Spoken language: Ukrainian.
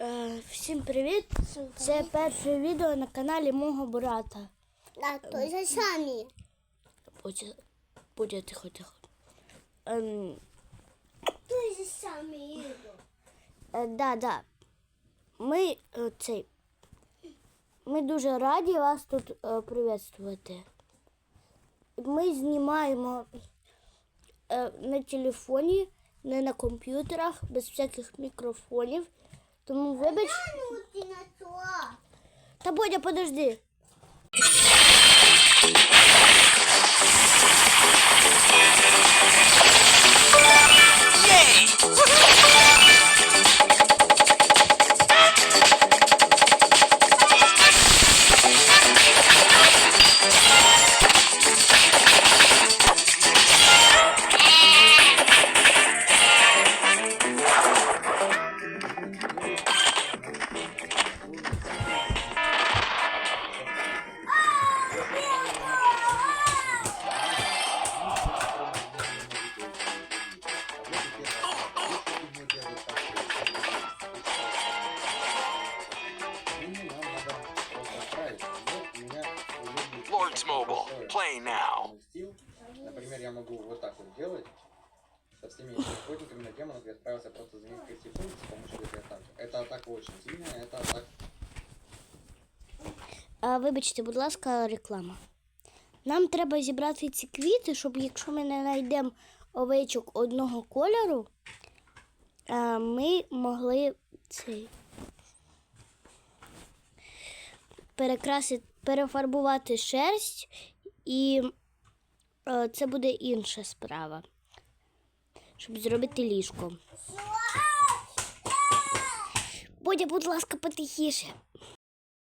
Е, Всім привіт! Це перше відео на каналі мого брата. Да, то же самі. Будь тихо, тихо. Ем, То же самі відео. е, да, да. Ми е, цей. Ми дуже раді вас тут е, привітувати. Ми знімаємо на телефоні, не на комп'ютерах, без всяких мікрофонів. Тому вибач. Та Бодя, подожди. Lords Mobile, play now. Стил. Например, я могу вот так вот делать. Со всеми этими охотниками на демонов я справился просто за несколько секунд с помощью этой атаки. Эта атака очень сильная, это атака А, вибачте, будь ласка, реклама. Нам треба зібрати ці квіти, щоб якщо ми не знайдемо овечок одного кольору, а, ми могли цей Перекрасити, перефарбувати шерсть, і е, це буде інша справа. Щоб зробити ліжко. Бодя, будь ласка, потихіше.